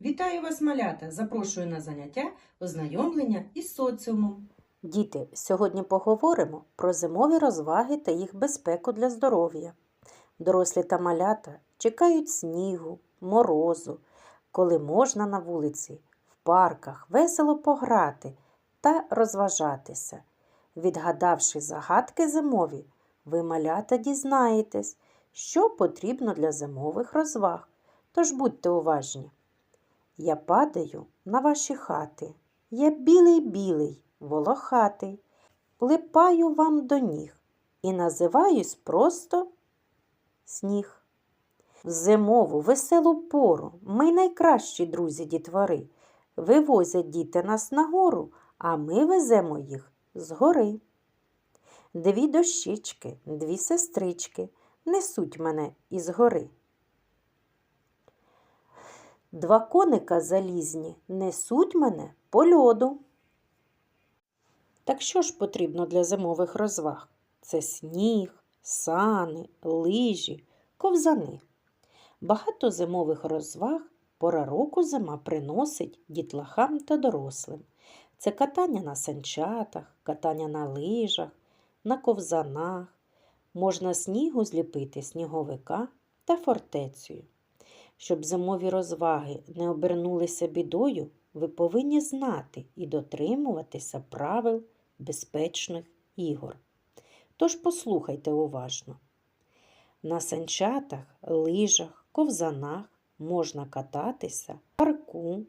Вітаю вас, малята! Запрошую на заняття ознайомлення із соціумом. Діти, сьогодні поговоримо про зимові розваги та їх безпеку для здоров'я. Дорослі та малята чекають снігу, морозу, коли можна на вулиці, в парках весело пограти та розважатися. Відгадавши загадки зимові, ви малята дізнаєтесь, що потрібно для зимових розваг. Тож будьте уважні. Я падаю на ваші хати. Я білий-білий, волохатий, липаю вам до ніг і називаюсь просто сніг. В зимову веселу пору ми найкращі друзі дітвори. Вивозять діти нас нагору, а ми веземо їх згори. Дві дощечки, дві сестрички несуть мене із гори. Два коника залізні несуть мене по льоду. Так що ж потрібно для зимових розваг? Це сніг, сани, лижі, ковзани. Багато зимових розваг пора року зима приносить дітлахам та дорослим. Це катання на санчатах, катання на лижах, на ковзанах. Можна снігу зліпити сніговика та фортецею. Щоб зимові розваги не обернулися бідою, ви повинні знати і дотримуватися правил безпечних ігор. Тож послухайте уважно. На санчатах, лижах, ковзанах можна кататися в парку,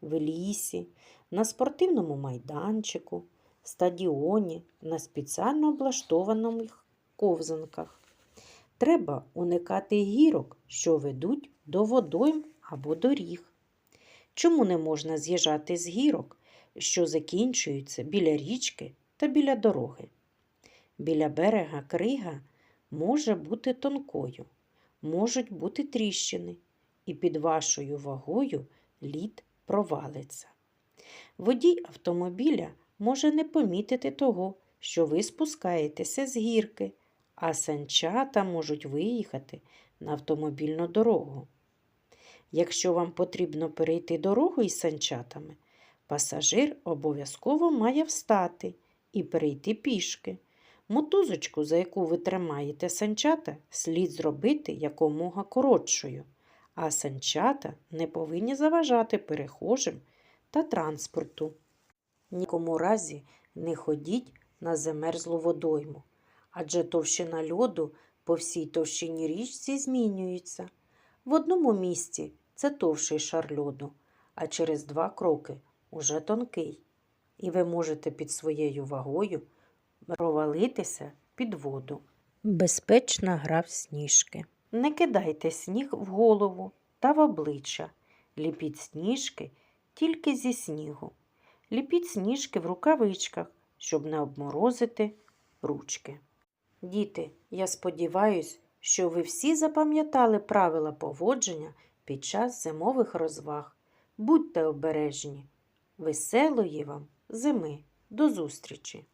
в лісі, на спортивному майданчику, стадіоні, на спеціально облаштованих ковзанках. Треба уникати гірок, що ведуть до водойм або доріг. Чому не можна з'їжджати з гірок, що закінчуються біля річки та біля дороги? Біля берега крига може бути тонкою, можуть бути тріщини, і під вашою вагою лід провалиться. Водій автомобіля може не помітити того, що ви спускаєтеся з гірки, а санчата можуть виїхати на автомобільну дорогу. Якщо вам потрібно перейти дорогу із санчатами, пасажир обов'язково має встати і перейти пішки. Мотузочку, за яку ви тримаєте санчата, слід зробити якомога коротшою, а санчата не повинні заважати перехожим та транспорту. Нікому разі не ходіть на замерзлу водойму, адже товщина льоду по всій товщині річці змінюється. В одному місці це товший шар льоду, а через два кроки уже тонкий, і ви можете під своєю вагою провалитися під воду. Безпечна гра в сніжки. Не кидайте сніг в голову та в обличчя. Ліпіть сніжки тільки зі снігу. Ліпіть сніжки в рукавичках, щоб не обморозити ручки. Діти, я сподіваюся, що ви всі запам'ятали правила поводження під час зимових розваг. Будьте обережні. Веселої вам зими. До зустрічі!